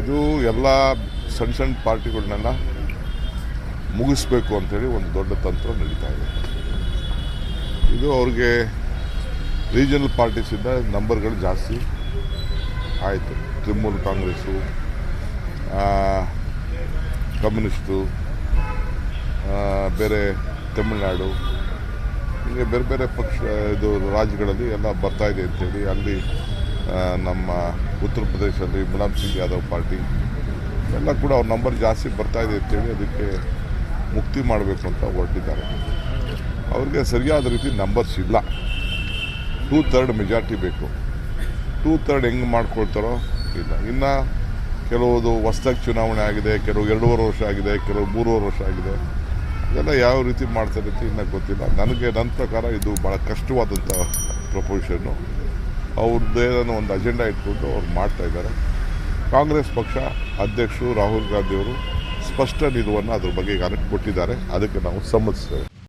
ಇದು ಎಲ್ಲ ಸಣ್ಣ ಸಣ್ಣ ಪಾರ್ಟಿಗಳನ್ನೆಲ್ಲ ಮುಗಿಸ್ಬೇಕು ಅಂತೇಳಿ ಒಂದು ದೊಡ್ಡ ತಂತ್ರ ನಡೀತಾ ಇದೆ. ಇದು ಅವ್ರಿಗೆ ರೀಜನಲ್ ಪಾರ್ಟೀಸಿಂದ ನಂಬರ್ಗಳು ಜಾಸ್ತಿ ಆಯಿತು. ತೃಣಮೂಲ ಕಾಂಗ್ರೆಸ್ಸು ಕಮ್ಯುನಿಸ್ಟು ಬೇರೆ ತಮಿಳುನಾಡು, ಹೀಗೆ ಬೇರೆ ಬೇರೆ ಪಕ್ಷ, ಇದು ರಾಜ್ಯಗಳಲ್ಲಿ ಎಲ್ಲ ಬರ್ತಾಯಿದೆ ಅಂತೇಳಿ ಅಲ್ಲಿ ನಮ್ಮ ಉತ್ತರ ಪ್ರದೇಶದಲ್ಲಿ ಮುಲಾಯಂ ಸಿಂಗ್ ಯಾದವ್ ಪಾರ್ಟಿ, ಎಲ್ಲ ಕೂಡ ಅವ್ರ ನಂಬರ್ ಜಾಸ್ತಿ ಬರ್ತಾ ಇದೆ ಅಂತೇಳಿ ಅದಕ್ಕೆ ಮುಕ್ತಿ ಮಾಡಬೇಕು ಅಂತ ಹೊರಟಿದ್ದಾರೆ. ಅವ್ರಿಗೆ ಸರಿಯಾದ ರೀತಿ ನಂಬರ್ಸ್ ಇಲ್ಲ. ಟೂ ತರ್ಡ್ ಮೆಜಾರಿಟಿ ಬೇಕು. ಟೂ ತರ್ಡ್ ಹೆಂಗೆ ಮಾಡ್ಕೊಳ್ತಾರೋ ಇಲ್ಲ. ಇನ್ನು ಕೆಲವುದು ಹೊಸ್ದಾಗಿ ಚುನಾವಣೆ ಆಗಿದೆ, ಕೆಲವು ಎರಡೂವರೆ ವರ್ಷ ಆಗಿದೆ, ಕೆಲವು ಮೂರುವರೆ ವರ್ಷ ಆಗಿದೆ. ಇದೆಲ್ಲ ಯಾವ ರೀತಿ ಮಾಡ್ತಾರೆ ಅಂತ ಇನ್ನೂ ಗೊತ್ತಿಲ್ಲ. ನನಗೆ ನನ್ನ ಪ್ರಕಾರ ಇದು ಭಾಳ ಕಷ್ಟವಾದಂಥ ಪ್ರಪೋಸಿಷನ್ನು ಅವ್ರದ್ದೇ ಒಂದು ಅಜೆಂಡಾ ಇಟ್ಕೊಂಡು ಅವ್ರು ಮಾಡ್ತಾ ಇದ್ದಾರೆ. ಕಾಂಗ್ರೆಸ್ ಪಕ್ಷ ಅಧ್ಯಕ್ಷರು ರಾಹುಲ್ ಗಾಂಧಿಯವರು ಸ್ಪಷ್ಟ ನಿಲುವನ್ನು ಅದ್ರ ಬಗ್ಗೆ ಈಗ ಕೊಟ್ಟಿದ್ದಾರೆ. ಅದಕ್ಕೆ ನಾವು ಸಮ್ಮತಿಸ್ತೇವೆ.